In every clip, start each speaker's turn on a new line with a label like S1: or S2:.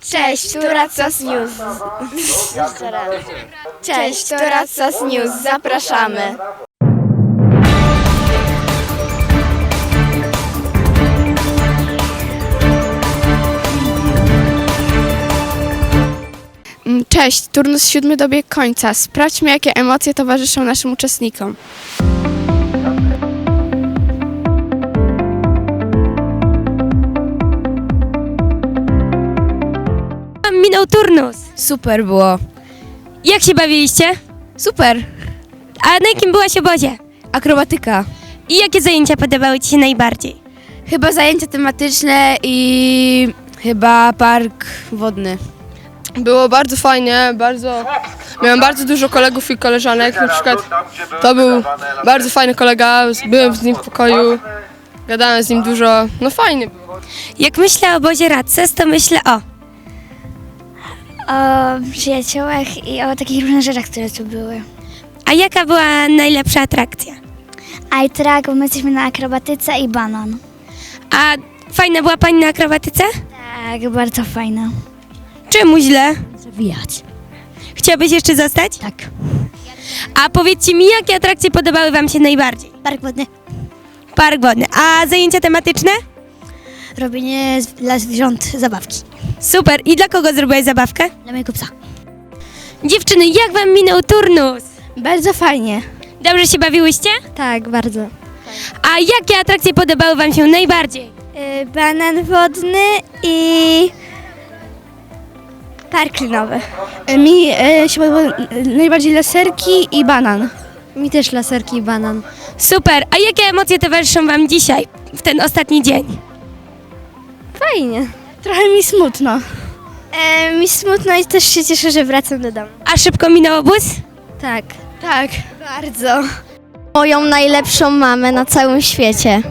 S1: Cześć, tu Racas News. Cześć, tu Racas News. Zapraszamy.
S2: Mm, Cześć, turnus siódmy dobiegł końca. Sprawdźmy, jakie emocje towarzyszą naszym uczestnikom.
S3: Minął turnus.
S1: Super było.
S3: Jak się bawiliście?
S1: Super.
S3: A na jakim byłaś obozie?
S1: Akrobatyka.
S3: I jakie zajęcia podobały Ci się najbardziej?
S1: Chyba zajęcia tematyczne i chyba park wodny.
S2: Było bardzo fajnie, bardzo... Miałem bardzo dużo kolegów i koleżanek, na przykład to był bardzo fajny kolega, byłem z nim w pokoju, gadałem z nim dużo, no fajnie było.
S3: Jak myślę o obozie Radces, to myślę o
S4: o przyjaciołach i o takich różnych rzeczach, które tu były.
S3: A jaka była najlepsza atrakcja?
S4: I track, bo my jesteśmy na akrobatyce i banan.
S3: A fajna była Pani na akrobatyce?
S4: Tak, bardzo fajne.
S3: Czemu źle?
S4: Zawijać.
S3: Chciałabyś jeszcze zostać?
S4: Tak.
S3: A powiedzcie mi, jakie atrakcje podobały Wam się najbardziej?
S4: Park wodny.
S3: Park wodny. A zajęcia tematyczne?
S4: Robienie z- dla zwierząt zabawki.
S3: Super. I dla kogo zrobiłeś zabawkę?
S4: Dla mojego psa.
S3: Dziewczyny, jak Wam minął turnus?
S1: Bardzo fajnie.
S3: Dobrze się bawiłyście?
S1: Tak, bardzo.
S3: A jakie atrakcje podobały Wam się najbardziej?
S4: banan wodny i park linowy.
S1: Mi e, się podobały najbardziej laserki i banan.
S4: Mi też laserki i banan.
S3: Super. A jakie emocje towarzyszą Wam dzisiaj, w ten ostatni dzień?
S1: Fajnie. Trochę mi smutno.
S4: E, mi smutno i też się cieszę, że wracam do domu.
S3: A szybko minął obóz?
S4: Tak.
S1: Tak.
S4: Bardzo. Moją najlepszą mamę na całym świecie.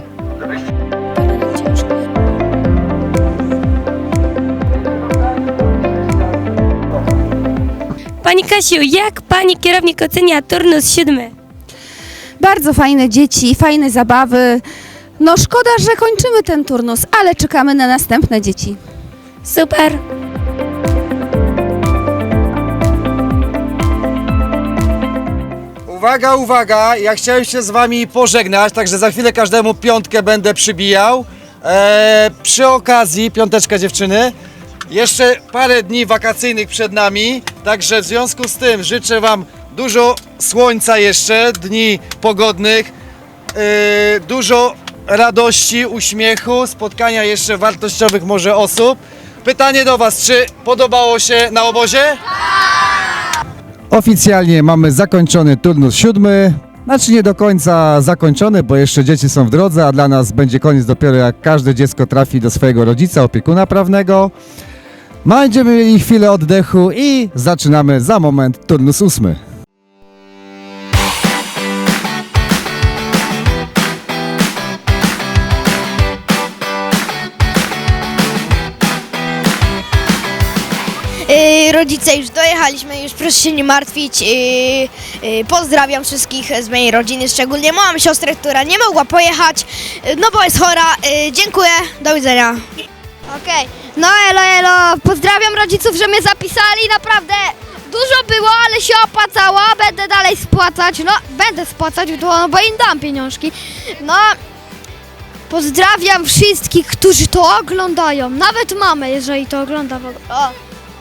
S3: Pani Kasiu, jak Pani kierownik ocenia turnus siódmy?
S5: Bardzo fajne dzieci, fajne zabawy. No szkoda, że kończymy ten turnus, ale czekamy na następne dzieci.
S3: Super.
S6: Uwaga, uwaga, ja chciałem się z wami pożegnać, także za chwilę każdemu piątkę będę przybijał. Eee, przy okazji, piąteczka dziewczyny, jeszcze parę dni wakacyjnych przed nami, także w związku z tym życzę wam dużo słońca jeszcze, dni pogodnych, eee, dużo radości, uśmiechu, spotkania jeszcze wartościowych może osób. Pytanie do was, czy podobało się na obozie? Oficjalnie mamy zakończony turnus siódmy. Znaczy nie do końca zakończony, bo jeszcze dzieci są w drodze, a dla nas będzie koniec dopiero jak każde dziecko trafi do swojego rodzica, opiekuna prawnego. Będziemy mieli chwilę oddechu i zaczynamy za moment turnus ósmy.
S7: Rodzice już dojechaliśmy, już proszę się nie martwić. Yy, yy, pozdrawiam wszystkich z mojej rodziny, szczególnie moją siostrę, która nie mogła pojechać, yy, no bo jest chora. Yy, dziękuję, do widzenia.
S4: Okej. No elo, elo. Pozdrawiam rodziców, że mnie zapisali. Naprawdę dużo było, ale się opłacało. Będę dalej spłacać. No, będę spłacać, bo- no, bo im dam pieniążki. No, pozdrawiam wszystkich, którzy to oglądają. Nawet mamę, jeżeli to ogląda w ogóle. O,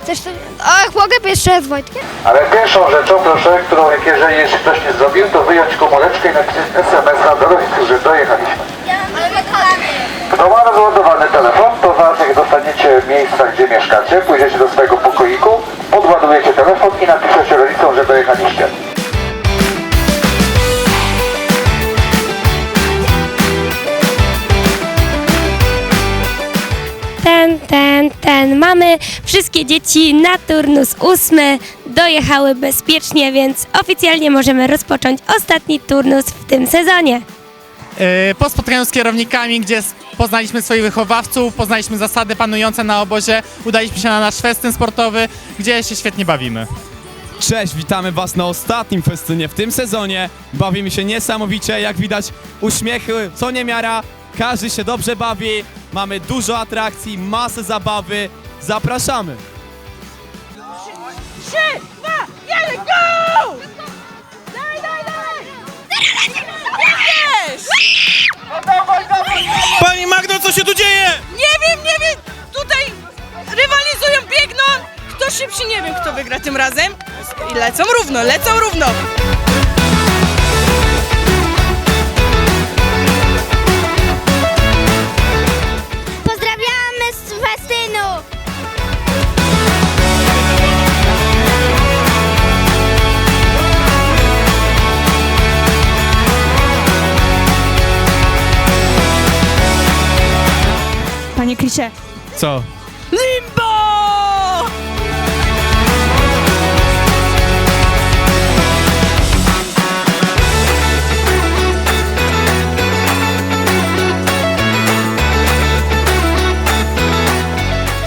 S4: chcesz to... O, mogę jeszcze z Wojtkiem?
S8: Ale pierwszą rzeczą, proszę, którą jak jeżeli jeszcze ktoś nie zrobił, to wyjąć komóreczkę i napisać SMS na dorosłych, że dojechaliśmy. Kto ma rozładowany telefon, to zaraz jak dostaniecie miejsca, gdzie mieszkacie, pójdziecie do swojego pokoiku, podładujecie telefon i napiszecie
S3: Mamy wszystkie dzieci na turnus ósmy. Dojechały bezpiecznie, więc oficjalnie możemy rozpocząć ostatni turnus w tym sezonie.
S9: E, Po spotkaniu z kierownikami, gdzie s- poznaliśmy swoich wychowawców, poznaliśmy zasady panujące na obozie, udaliśmy się na nasz festyn sportowy, gdzie się świetnie bawimy.
S10: Cześć, witamy Was na ostatnim festynie w tym sezonie. Bawimy się niesamowicie, jak widać uśmiechy co niemiara, każdy się dobrze bawi, mamy dużo atrakcji, masę zabawy Zapraszamy!
S11: Pani Magdo, co się tu dzieje?
S12: Nie wiem, nie wiem! Tutaj rywalizują, biegną! Kto szybszy, nie wiem kto wygra tym razem. I lecą równo, lecą równo! Panie Krisie.
S11: Co?
S12: Limbo!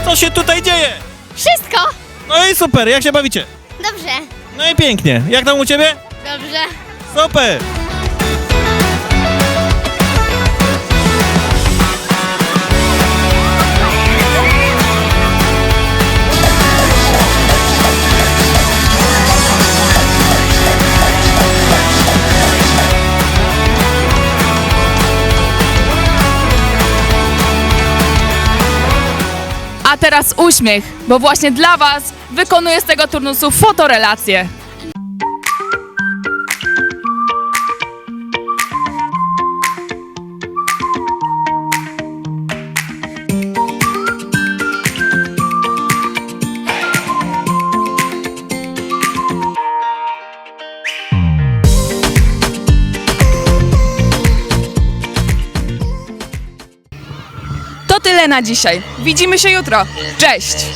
S11: Co się tutaj dzieje?
S4: Wszystko!
S11: No i super, jak się bawicie?
S4: Dobrze.
S11: No i pięknie. Jak tam u ciebie?
S4: Dobrze.
S11: Super!
S12: Teraz uśmiech, bo właśnie dla Was wykonuję z tego turnusu fotorelację. Na dzisiaj. Widzimy się jutro. Cześć!